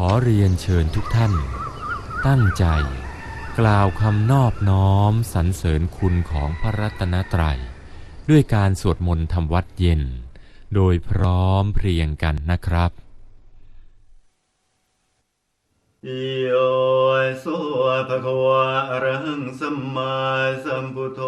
ขอเรียนเชิญทุกท่าน ตั้งใจ กล่าวคำนอบน้อมสรรเสริญคุณของพระรัตนตรัย ด้วยการสวดมนต์ทำวัดเย็น โดยพร้อมเพรียงกันนะครับโยสุภะควะอรหังสัมมาสัมพุทโธ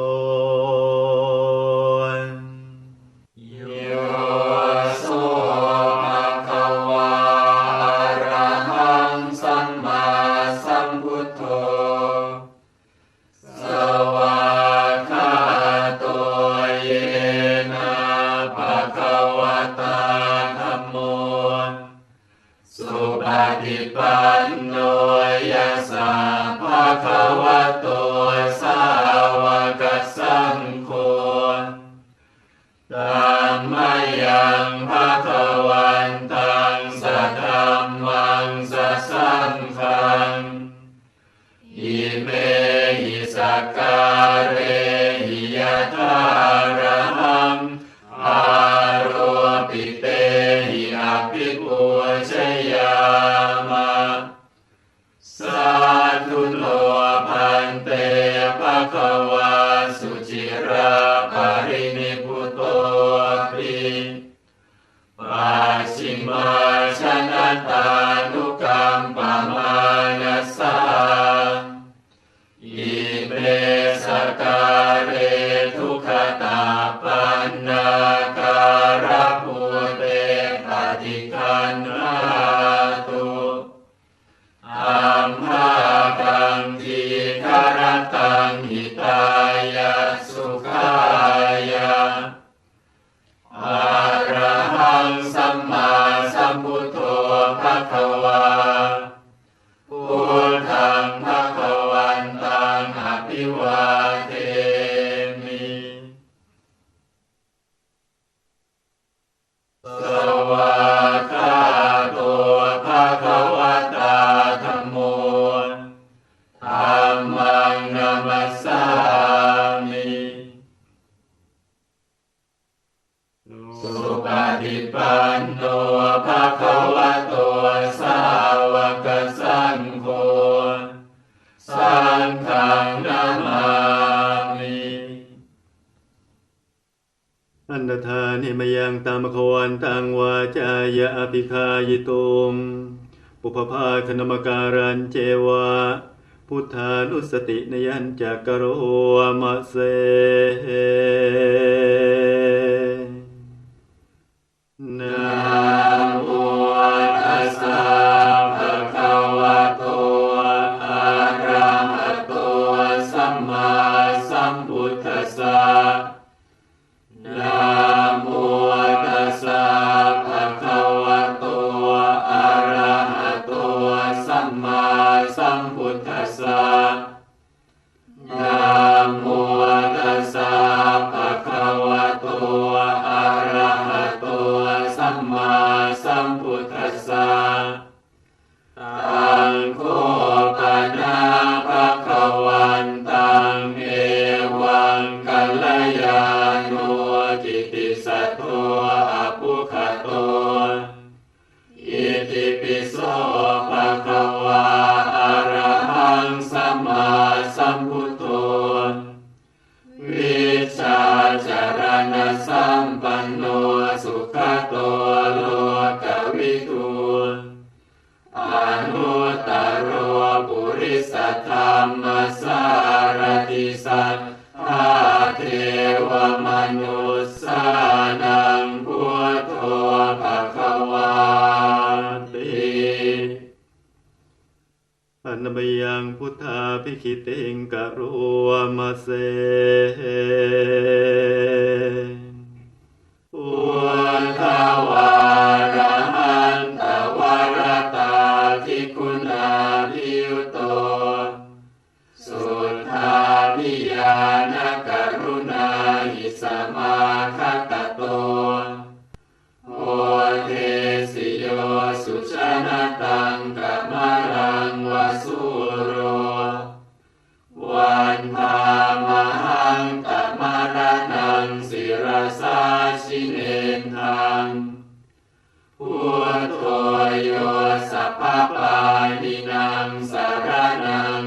Shiva. อันตทานิมยังตามขวันตังวาจายะอภิคายตุมปุพพาคณมการันเจวะพุทธานุสตินยันจากรโอมะเส มมาสัมพุ สัตถาเทวมนุษยสานังพุทโธภะคะวาติอันบยังพุทธาพิคิติงกะรวมเส Sadanam.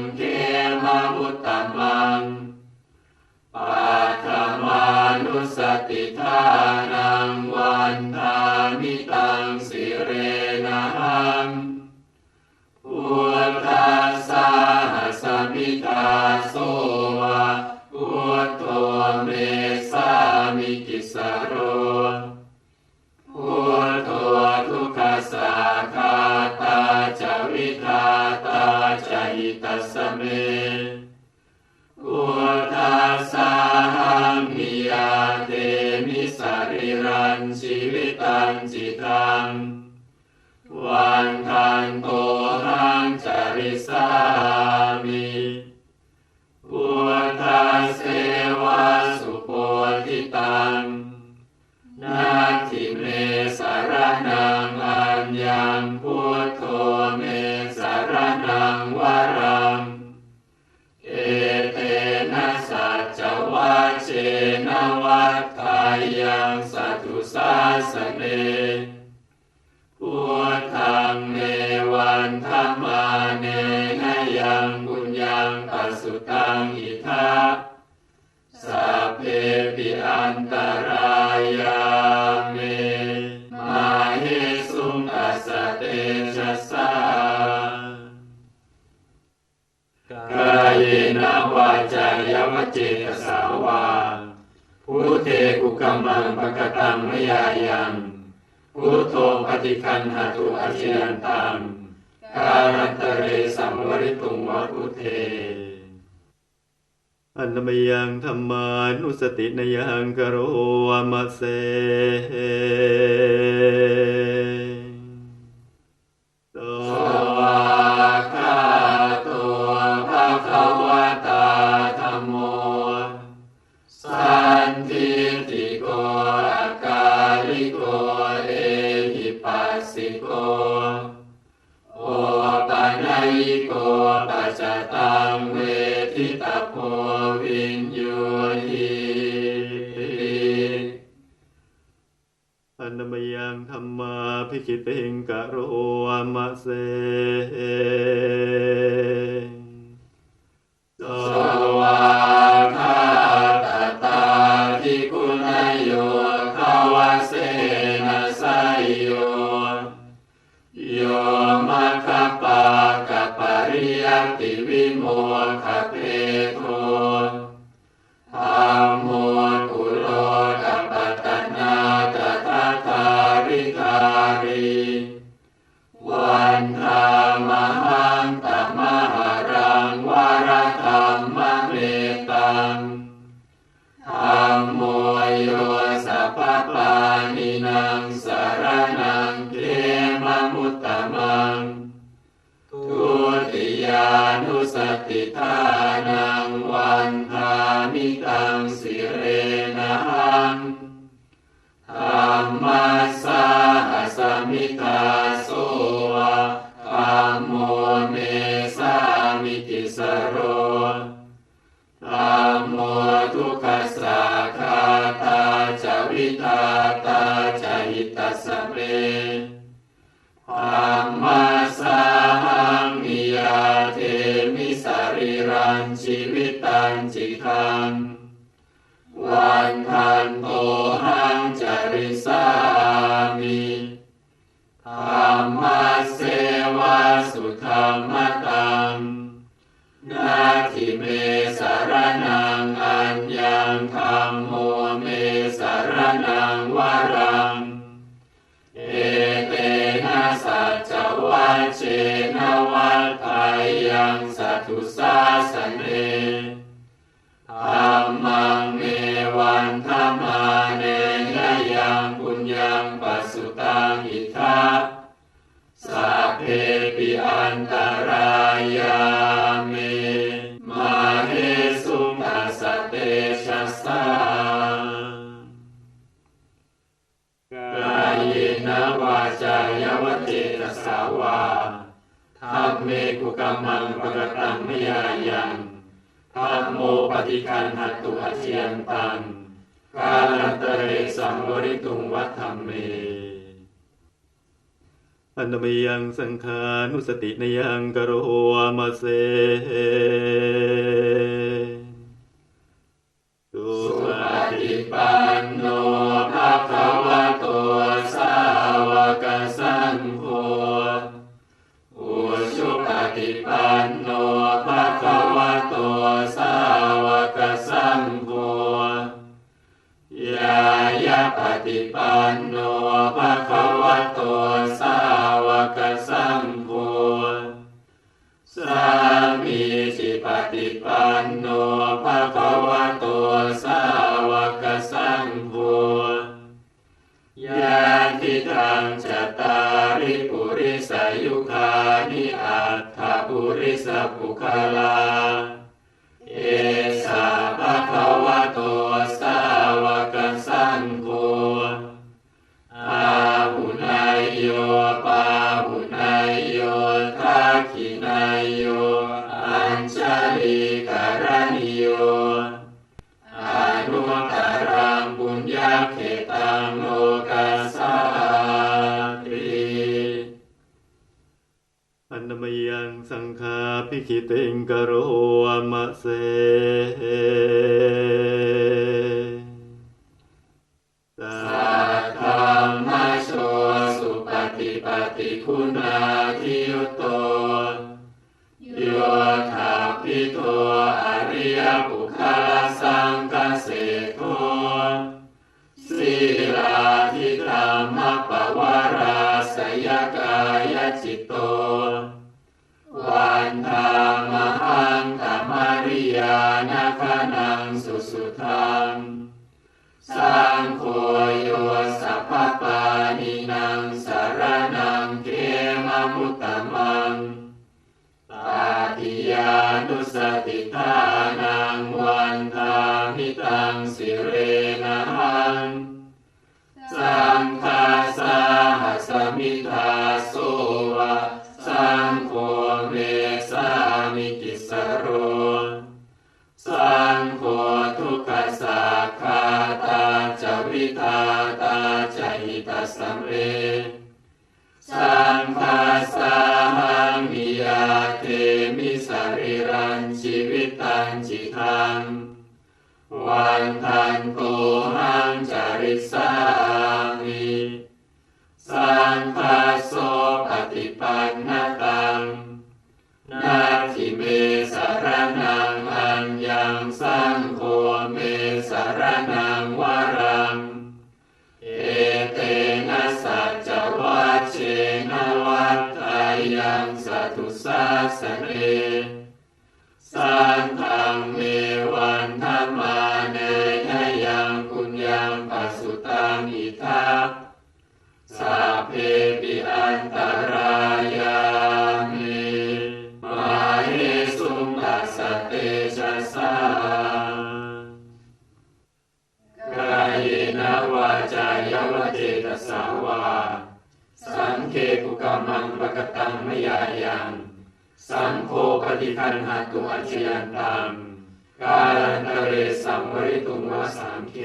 เจกสาวาพุเทกุกัมมังปะกตังมยายังพุโทปฏิคันหาตุอาชิยันตังการันตเรสัมวริตุงวะพุเทอันนมยังธรรมานุสตินยังกโรวมาเส อันมยังธรรมาพิคิติงกะโรมาเซสวา ta สนวัตพายยังสัตุสาสเนธรรมังเมวันธรรมานเนยยังบุญยังปัสสุตังอิทัสัพเพปิอันตรายา เมกุกามังปรตังนิยายังธรรมโมปฏิกันหัตุอาเชียนตังกาลันเตเรสังวริตุงวัฒมเมอนตมยังสังขานุสตินยังกโรวามาเสสุปฏิปันโน ฏิปันโนภะคะวะโตสาวกสังโฆสามีจิปฏิปันโนภะคะวะโตสาวกสังโฆยาทิทังจตาริปุริสายุคานิอัตถปุริสปุคลาาพิติงกโรมะเซสัสัทธรรมโชสุปฏิปฏิคุณาทิยุตโตโยธาพิโตอริยบุคคลาสั หั สเนสังฆังเมวันธรรมาเนยยังปุญญังปัสสุตังอิทัปสัพเพปิอันตรายามิมาเหสุงตัสสะเตชะสากายนะวาจายวเจตสาวาสังเคปุกามังปะกตังมยายัง สังโฆปฏิคันหาตุอาชยันตังกาลันตเรสัมวริตุงวาสามเค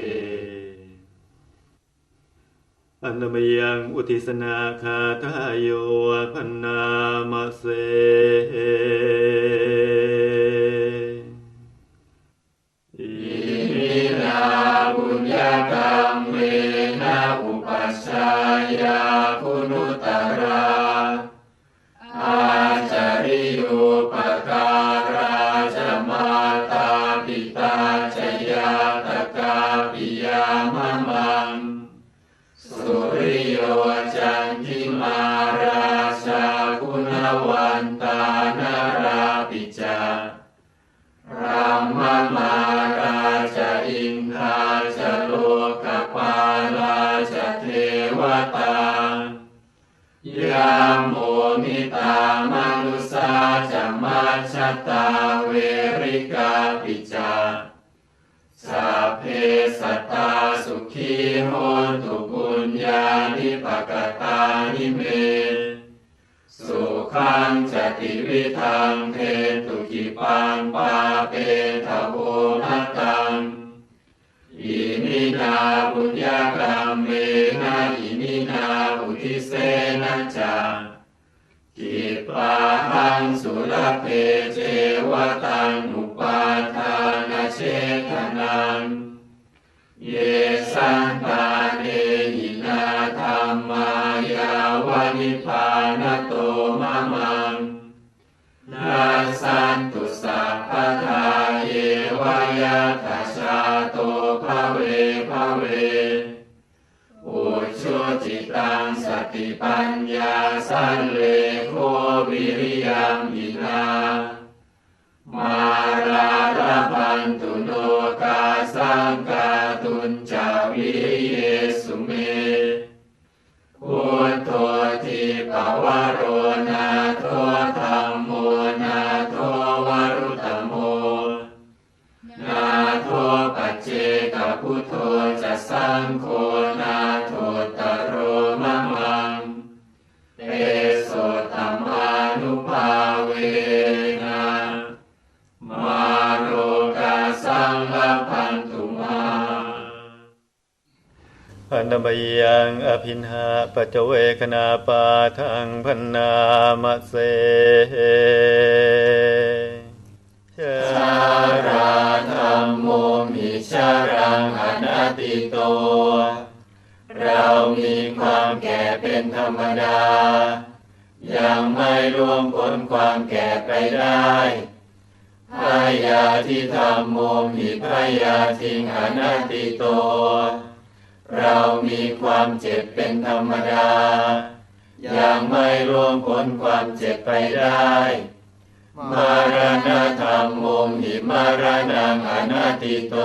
อันนมยังอุทิสนาคาทายโยพันนามาเซอิมินาบุญญากรรมเมนะอุปัชฌายาคุณุตรา ตาเวริกาปิจาสัพเพสัตตาสุขีโหตุปุญญานิปกตานิเม สุขังจติวิทังเทตุกิปังปาเปทะโวนัตังอิมินาบุญญากรรมเมนะอิมินาอุทิเสนะจา กิปาหังสุรเพเจวตังอุปาทานาเชทนัง เยสัง โนบยังอภินหาปัจเวคณาปาทังพันนามเสชาชาราธรรมโมมิชารังอนัติโต เรามีความแก่เป็นธรรมดา ยังไม่ร่วงพ้นความแก่ไปได้พยาที่ธรรมโมมิพยาทิงอนัตติโต เรามีความเจ็บเป็นธรรมดายังไม่ร่วงพ้นความเจ็บไปได้ มารณะธรรมโมหิมารณังอนัตติโต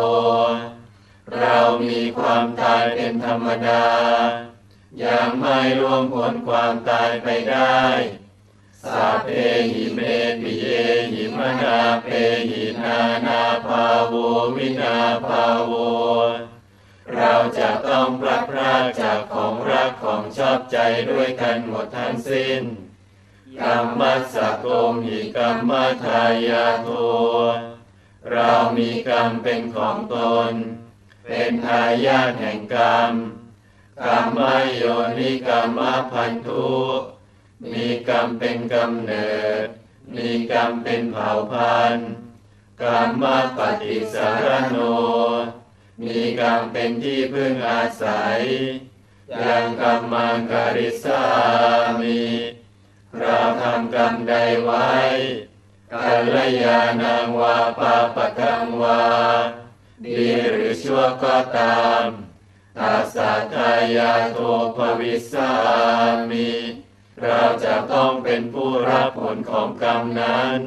เรามีความตายเป็นธรรมดายังไม่ร่วงพ้นความตายไปได้สัพเพหิเมปิเยหิมนาเพหินานาภาโววินาภาโว เราจะต้องพลัดพรากจากของรักของชอบใจด้วยกันหมดทั้งสิ้นกรรมสสะโกมหิกรรมทายาโทเรามีกรรมเป็นของตน เป็นทายาทแห่งกรรมกรรมโยนิกรรมพันธุมีกรรมเป็นกำเนิด มีกรรมเป็นเผ่าพันธุ์กรรมปฏิสารโน มีกรรมเป็นที่พึ่งอาศัย ยังกรรมังการิสามี เราทำกรรมใดไว้กัลยาณังวาปาปะกังวา ดีหรือชั่วก็ตามตัสสะทายาโทภวิสามิเราจะต้องเป็นผู้รับผลของกรรมนั้น